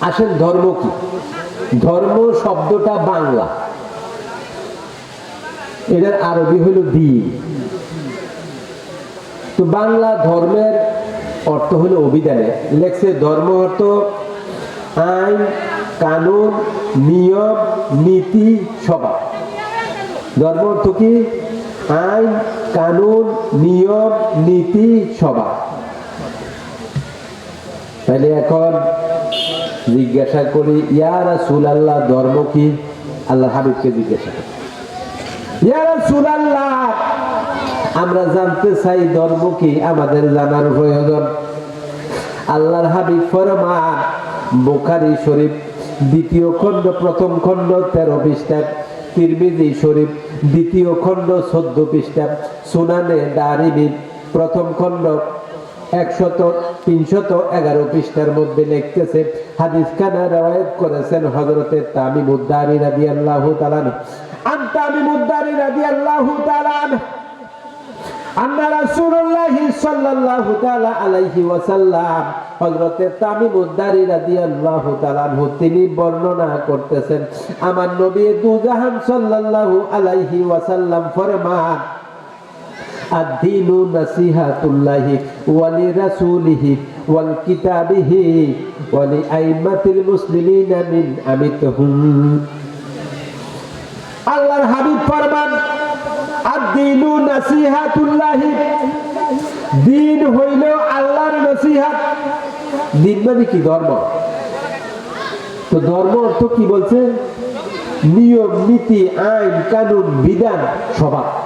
আসেন ধর্ম কি? ধর্ম শব্দটা বাংলা। এটার আরবি হলো দিন। তো বাংলা ধর্মের অর্থ হলো অভিধানে। লেখছে ধর্ম অর্থ আইন, কানুন, নিয়ম, নীতি স্বভাব ধর্ম অর্থ কি? আইন, কানুন, নিয়ম, নীতি স্বভাব তাহলে এখন জিজ্ঞাসা করি, ইয়া রাসূল আল্লাহ ধর্ম কি? আল্লাহ হাবিবকে জিজ্ঞাসা করি। আমরা জানতে চাই ধর্ম কি, আমাদের জানার প্রয়োজন। আল্লাহর হাবিব ফরমা বুখারী শরীফ, দ্বিতীয় খণ্ড, প্রথম খণ্ড, তেরো পৃষ্ঠা, তিরমিজি শরীফ, দ্বিতীয় খণ্ড, চোদ্দ পৃষ্ঠা, সুনানে দারিমি প্রথম খণ্ড একশত, তিনশত, এগারো পৃষ্ঠার মধ্যে লিখতেছে, হাদিস খানা রওয়ায়াত করেছেন হজরতে তামিম উদ্দারি রাদি আল্লাহ তালান আল্লাহ তালান তিনি বর্ণনা করতেছেন, আমার নবী দুজাহান সাল্লাল্লাহু আলাইহি ওয়াসাল্লাম ফরমান আদিলু ওয়াল কিতাবিহি মুসলিমিনা মিন আমিতহুম। আল্লাহর হাবিব ফরমান, আদিলু দিন হইল আল্লাহর নসিহাত। দিন মানে কি? ধর্ম। তো ধর্ম অর্থ কি বলছে? নিয়ম, নীতি, আইন, কানুন, বিধান, স্বভাব।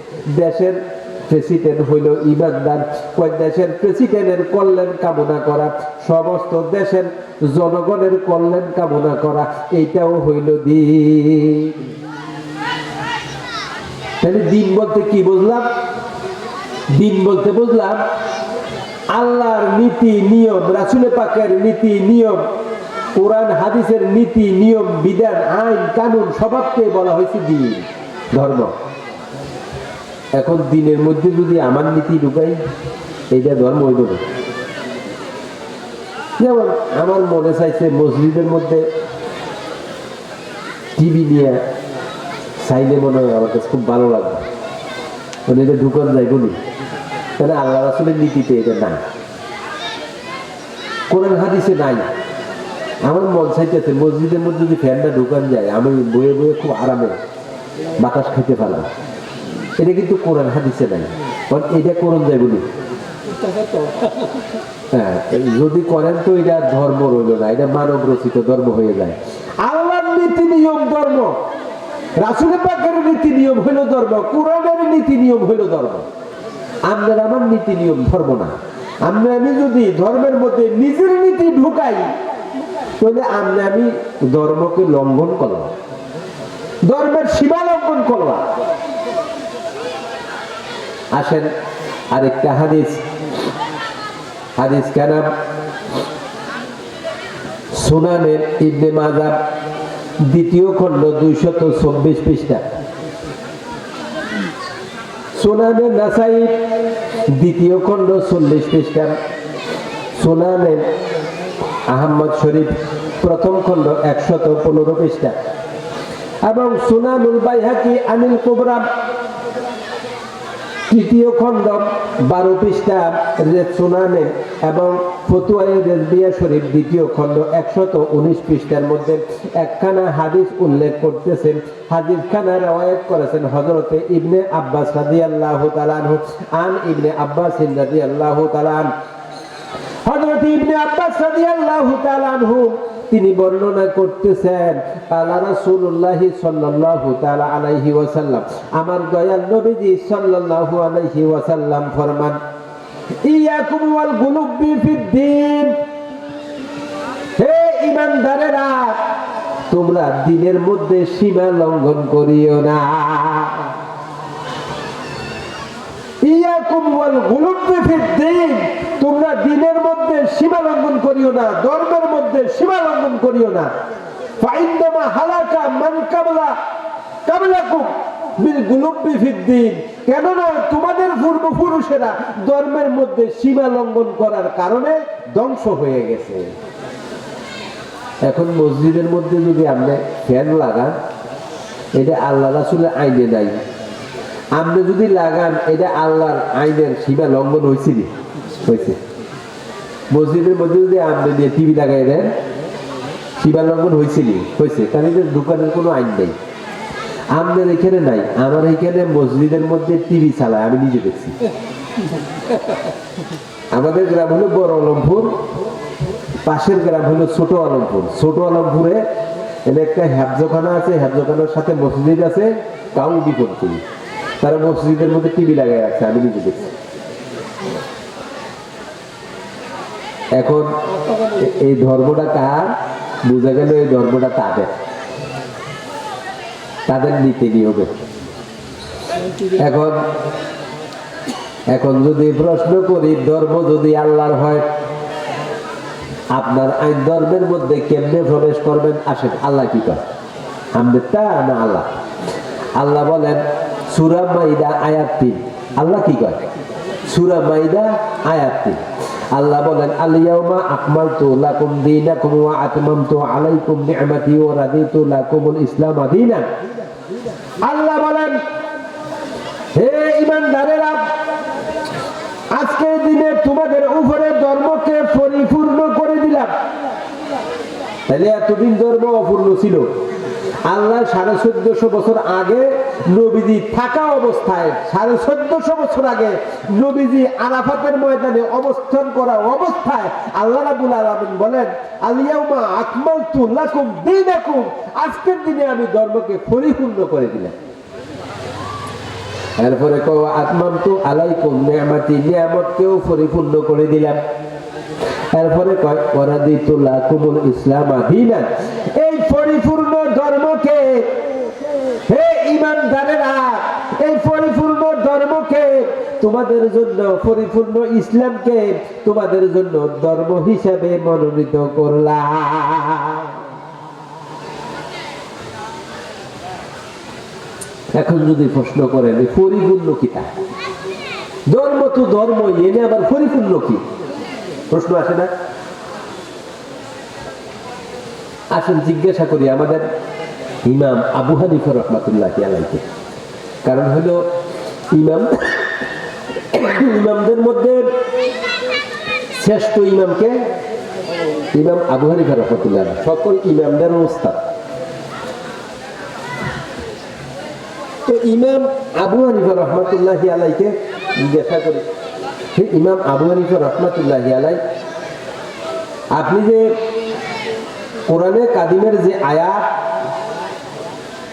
দেশের প্রেসিডেন্ট হইল ইমানদার। কয় দেশের প্রেসিডেন্টের কল্যাণ কামনা করা, সমস্ত দেশের জনগণের কল্যাণ কামনা করা, এইটাও হইল দিন। তাহলে দিন বলতে কি বুঝলাম? দিন বলতে বুঝলাম, আল্লাহর নীতি, নিয়ম, রাসুলে পাকের নীতি, নিয়ম, কোরআন, হাদিসের নীতি, নিয়ম, বিধান, আইন, কানুন, স্বভাবকে বলা হয়েছে দিন, ধর্ম। এখন দিনের মধ্যে যদি আমার নীতি ঢুকাই, এইটা ধর্ম হইব যেমন আমার মনে চাইছে মসজিদের মধ্যে টিভি নিয়ে চাইলে মনে হয় আমার কাছে খুব ভালো লাগবে। মানে এটা ঢুকান যায় বলি তাহলে আল্লাহ আসলে নীতিতে এটা নাই। কোরআন হাদিসে নাই। আমার মন চাইতেছে মসজিদের মধ্যে যদি ফ্যানটা ঢুকান যায়, আমি বয়ে বয়ে খুব আরামে বাতাস খেতে পারলাম। এটা কিন্তু কোরআন, হাদিসে নাই। কারণ এটা করুন যায় বলি। হ্যাঁ যদি করেন তো এটা ধর্ম রইল না, এটা মানব রচিত ধর্ম হয়ে যায়। আল্লাহর নীতি নিয়ম ধর্ম। রাসুল পাকের নীতি নিয়ম হইল ধর্ম, কোরআনের নীতি নিয়ম হইল ধর্ম। আপনার আমার নীতি নিয়ম ধর্ম না। আমরা আমি যদি ধর্মের মধ্যে নিজের নীতি ঢুকাই, তাহলে আমরা আমি ধর্মকে লঙ্ঘন করলাম। ধর্মের সীমা লঙ্ঘন করলাম। আসেন আরেকটা হাদিস। হাদিস কেন? সুনানের ইবনে মাজাব দ্বিতীয় খণ্ড দুইশত চব্বিশ পৃষ্ঠা। সুনানের নাসাই দ্বিতীয় খণ্ড চল্লিশ পৃষ্ঠা। সুনানের আহম্মদ শরীফ প্রথম খণ্ড একশত পনেরো পৃষ্ঠা। এবং সুনানুল বাইহাকি আনিল কুবরাম তৃতীয় খণ্ড বারো পৃষ্ঠা সুনানে এবং ফতুয়াই রেজবিয়া শরীফ দ্বিতীয় খণ্ড, একশত উনিশ পৃষ্ঠার মধ্যে একখানা হাদিস উল্লেখ করতেছেন। হাদিস খানা রওয়ায়াত করেছেন হজরতে ইবনে আব্বাস রাদি আল্লাহ তালানহু আন ইবনে আব্বাস রাদি আল্লাহ তালান হজরত ইবনে আব্বাস রাদিয়াল্লাহু তাআলা আনহু তিনি বর্ণনা করতেছেন রাসূলুল্লাহি সাল্লাল্লাহু তাআলা আলাইহি ওয়াসাল্লাম। আমার দয়াল নবীজি সাল্লাল্লাহু আলাইহি ওয়াসাল্লাম ফরমান ইয়াকুম ওয়াল গুলুব্বি ফিদ্দিন হে ইমানদারেরা তোমরা দিনের মধ্যে সীমা লঙ্ঘন করিও না। তোমরা দিনের মধ্যে সীমা লঙ্ঘন করিও না, ধর্মের মধ্যে সীমা লঙ্ঘন করিও না। তোমাদের পূর্বপুরুষেরা ধর্মের মধ্যে সীমা লঙ্ঘন করার কারণে ধ্বংস হয়ে গেছে। এখন মসজিদের মধ্যে যদি আপনি ফ্যান লাগান, এটা আল্লাহ আইনে নাই আপনি যদি লাগান, এটা আল্লাহর আইনের সীমা লঙ্ঘন হয়েছিল হয়েছে। মসজিদের মধ্যে যদি আপনি দিয়ে টিভি লাগাই দেন, সীমা লঙ্ঘন হয়েছিল হয়েছে। এটা দোকানের কোনো আইন নেই। আমাদের এখানে নাই। আমার এখানে মসজিদের মধ্যে টিভি চালায়, আমি নিজে দেখছি। আমাদের গ্রাম হলো বড় আলমপুর, পাশের গ্রাম হলো ছোট আলমপুর। ছোট আলমপুরে একটা হ্যাবজখানা আছে হ্যাবজখানার সাথে মসজিদ আছে কাউ বিপত্তি তারা মসজিদের মধ্যে টিভি লাগাই রাখছে, আমি নিজে দেখছি। এখন এই ধর্মটা কার? বোঝা গেল এই ধর্মটা তাদের। তাদের নীতি নিয়মে। এখন এখন যদি প্রশ্ন করি, ধর্ম যদি আল্লাহর হয়, আপনার আইন ধর্মের মধ্যে কেমনে প্রবেশ করবেন? আসেন, আল্লাহ কি করে আমাদের তা না আল্লাহ। আল্লাহ বলেন সুরা মাইদা আয়াত তিন আল্লাহ কি করে সুরা মাইদা আয়াত তিন আল্লাহ বলেন আলিয়াউমা আকমালতু লাকুম আলাইকুম লাকুমুল ইসলাম আল্লাহ বলেন, হে আজকের দিনে তোমাদের উপরে ধর্মকে পরিপূর্ণ করে দিলাম। তাহলে এতদিন ধর্ম অপূর্ণ ছিল। আল্লাহ সাড়ে চোদ্দশো বছর আগে নবীজি থাকা অবস্থায়, সাড়ে চোদ্দশো বছর আগে নবীজি আরাফাতের ময়দানে অবস্থান করা অবস্থায় আল্লাহ রাবুল আলমিন বলেন আলিয়াউমা আকমাল তুল্লাকুম দিনাকুম আজকের দিনে আমি ধর্মকে পরিপূর্ণ করে দিলাম। এরপরে কো আত্মাম তো আলাইকুম নিয়ামাতি নিয়ামতকেও পরিপূর্ণ করে দিলাম। এরপরে কয় ওরাদিতুল্লাহ কুমুল ইসলাম আদিনা এই পরিপূর্ণ ধর্মকে। হে ইমানদারেরা, এই পরিপূর্ণ ধর্মকে, তোমাদের জন্য, পরিপূর্ণ ইসলামকে তোমাদের জন্য ধর্ম হিসাবে মনোনীত করলাম। এখন যদি প্রশ্ন করেন পরিপূর্ণ কিতা ধর্ম তো ধর্ম, এনে আবার পরিপূর্ণ কি? প্রশ্ন আসে না? আসুন জিজ্ঞাসা করি আমাদের ইমাম আবু হানিফা রহমাতুল্লাহ আলাইকে কারণ হলো ইমাম, ইমামদের মধ্যে শ্রেষ্ঠ ইমামকে ইমাম আবু হানিফা রহমতুল্লাহ। সকল ইমামদের ওস্তাদ তো ইমাম আবু হানিফা রহমতুল্লাহ আলাইকে জিজ্ঞাসা করি ইমাম আবু হানিফা রহমতুল্লাহ আলাই, আপনি যে কোরআনে কাদিমের যে আয়াত,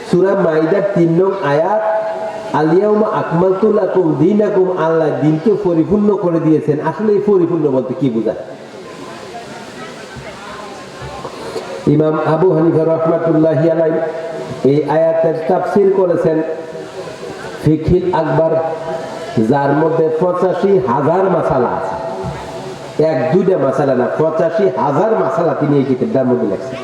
সুরা মাইদার তিন নং আয়াত আলিয়াউমা আকমালতুল আকুম দিন আকুম আল্লাহ দিনকে পরিপূর্ণ করে দিয়েছেন। আসলে এই পরিপূর্ণ বলতে কি বোঝায়? ইমাম আবু হানিফা রহমাতুল্লাহ আলাই এই আয়াতের তাফসির করেছেন ফিখিল আকবর, যার মধ্যে পঁচাশি হাজার মাসালা আছে। এক, দুইটা মাসালা না, পঁচাশি হাজার মাসালা তিনি এই কিতাবটার মধ্যে লেখছেন।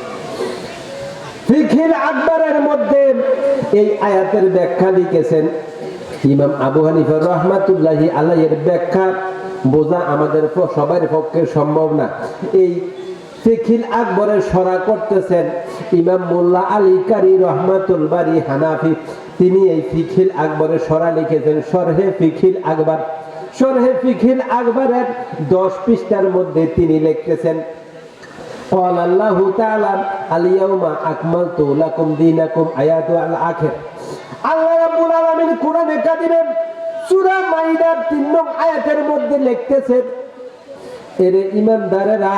বোঝা আমাদের সবার পক্ষে সম্ভব না। এই আকবরের সরা করতেছেন ইমাম মোল্লা আলী কারি তিনি এই ফিখিল আকবরের সরা লিখেছেন, সরহে ফিখিল আকবর। সরহে ফিখিল আকবরের দশ পৃষ্ঠার মধ্যে তিনি লিখতেছেন قال الله تعالى اليوم أكملت لكم دينكم آيات الآخر আল্লাহ রাব্বুল আলামিন কোরআনে কারিমে সূরা মাইদার 3 নং আয়াতের মধ্যে লিখতেছেন এর ইমানদারেরা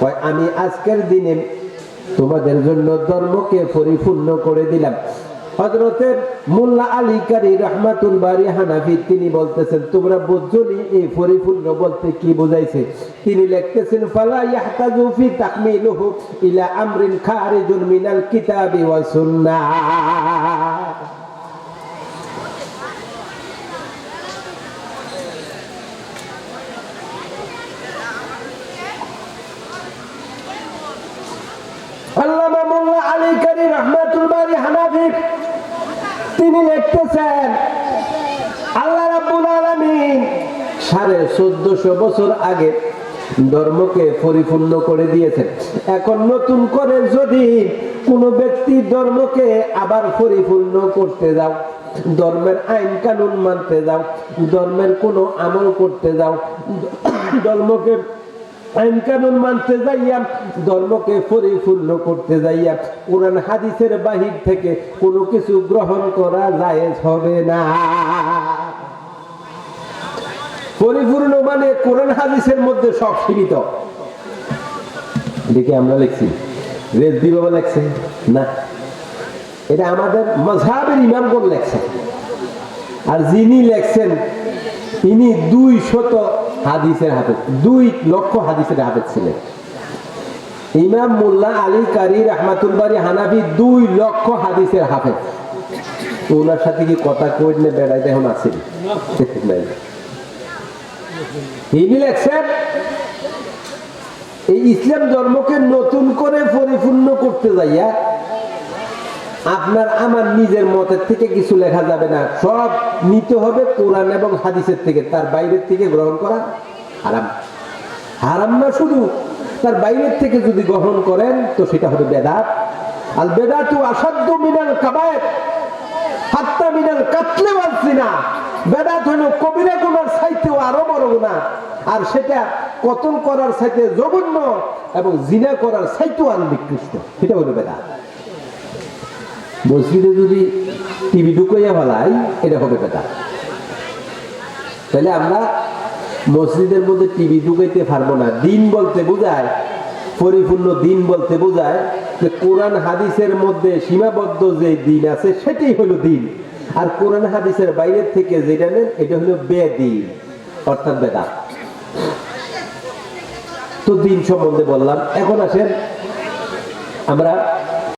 কয় আমি আজকের দিনে তোমাদের জন্য ধর্মকে পরিপূর্ণ করে দিলাম হজরতে মোল্লা আলী কারি রহমাতুল বারি হানাফি, তিনি বলতেছেন, তোমরা বুঝছনি এই পরিপূর্ণ বলতে কি বোঝাইছে? তিনি লিখতেছেন, ফালা ইয়াহতাজু ফি তাকমিলুহু ইলা আমরিন খারিজুন মিনাল কিতাবি ওয়া সুন্নাহ আল্লামা মোল্লা আলী কারি রহমাতুল বারি হানাফি তিনি লিখতেছেন, আল্লাহ রাব্বুল আলামিন সাড়ে চোদ্দশো বছর আগে ধর্মকে পরিপূর্ণ করে দিয়েছেন। এখন নতুন করে যদি কোনো ব্যক্তি ধর্মকে আবার পরিপূর্ণ করতে যাও, ধর্মের আইন কানুন মানতে যাও, ধর্মের কোনো আমল করতে যাও, ধর্মকে আইন কানুন মানতে যাইয়া, ধর্মকে পরিপূর্ণ করতে যাইয়া, কোরআন হাদিসের বাহির থেকে কোনো কিছু গ্রহণ করা জায়েজ হবে না। পরিপূর্ণ মানে কোরআন হাদিসের মধ্যে সব সীমিত। দেখে আমরা লিখছি রেজদি বাবা লেখছে, না, এটা আমাদের মজহাবের ইমামগণ লেখছে। আর যিনি লেখছেন তিনি দুই শত হাদিসের হাফেজ। দুই লক্ষ হাদিসের হাফেজ ছিলেন। ইমাম মোল্লা আলী কারি রহমাতুল্লারি হানাবি দুই লক্ষ হাদিসের হাফেজ। ওনার সাথে কি কথা কই না বেড়াইতে এখন আসেনি নাই। তিনি লেখছেন? এই ইসলাম ধর্মকে নতুন করে পরিপূর্ণ করতে যাইয়া আপনার আমার নিজের মতের থেকে কিছু লেখা যাবে না। সব নিতে হবে কোরআন এবং হাদিসের থেকে। তার বাইরের থেকে গ্রহণ করা হারাম। হারাম না শুধু, তার বাইরের থেকে যদি গ্রহণ করেন, তো সেটা হবে বেদাত। আর বেদাতু আসাধ্য মিনাল কাবায়ের হাত্তা মিনাল কাতলে পারছি না বেদাত হলো কবিরা গুনার সাইতেও আরও বড় গুণা আর সেটা কতল করার সাইতে জঘন্য এবং জিনা করার সাইতেও আরও নিকৃষ্ট সেটা হলো বেদাত। মসজিদে যদি টিভি ঢুকাইয়া ফেলাই, এটা হবে বেদাত তাহলে আমরা মসজিদের মধ্যে টিভি ঢুকাইতে পারব না। দিন বলতে বোঝায়, পরিপূর্ণ দিন বলতে বোঝায় যে কোরআন হাদিসের মধ্যে সীমাবদ্ধ যে দিন আছে, সেটাই হলো দিন। আর কোরআন হাদিসের বাইরের থেকে যেটা নেন, এটা হলো বেদিন, অর্থাৎ বেদা তো দিন সম্বন্ধে বললাম। এখন আসেন আমরা